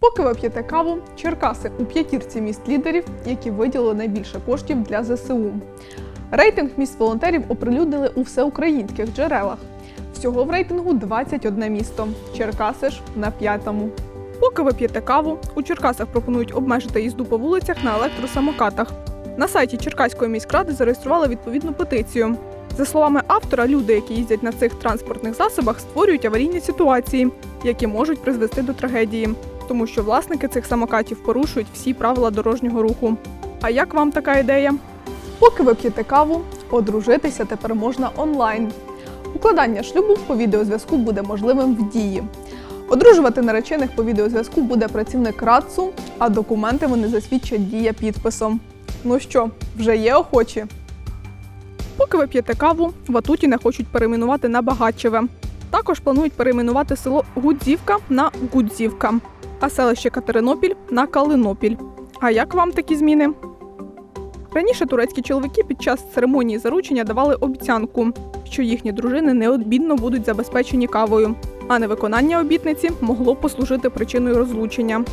Поки ви п'єте каву, Черкаси у п'ятірці міст лідерів, які виділили найбільше коштів для ЗСУ. Рейтинг міст волонтерів оприлюднили у всеукраїнських джерелах. Всього в рейтингу 21 місто. Черкаси ж на п'ятому. Поки ви п'єте каву, у Черкасах пропонують обмежити їзду по вулицях на електросамокатах. На сайті Черкаської міськради зареєстрували відповідну петицію. За словами автора, люди, які їздять на цих транспортних засобах, створюють аварійні ситуації, які можуть призвести до трагедії, тому що власники цих самокатів порушують всі правила дорожнього руху. А як вам така ідея? Поки ви п'єте каву, одружитися тепер можна онлайн. Укладання шлюбу по відеозв'язку буде можливим в дії. Одружувати наречених по відеозв'язку буде працівник РАЦУ, а документи вони засвідчать дія підписом. Ну що, вже є охочі? Поки ви п'єте каву, Ватутіне хочуть перейменувати на Багатчеве. Також планують перейменувати село Гудзівка на Гудзівка, а селище Катеринопіль на Калинопіль. А як вам такі зміни? Раніше турецькі чоловіки під час церемонії заручення давали обіцянку, що їхні дружини неодмінно будуть забезпечені кавою, а невиконання обітниці могло послужити причиною розлучення.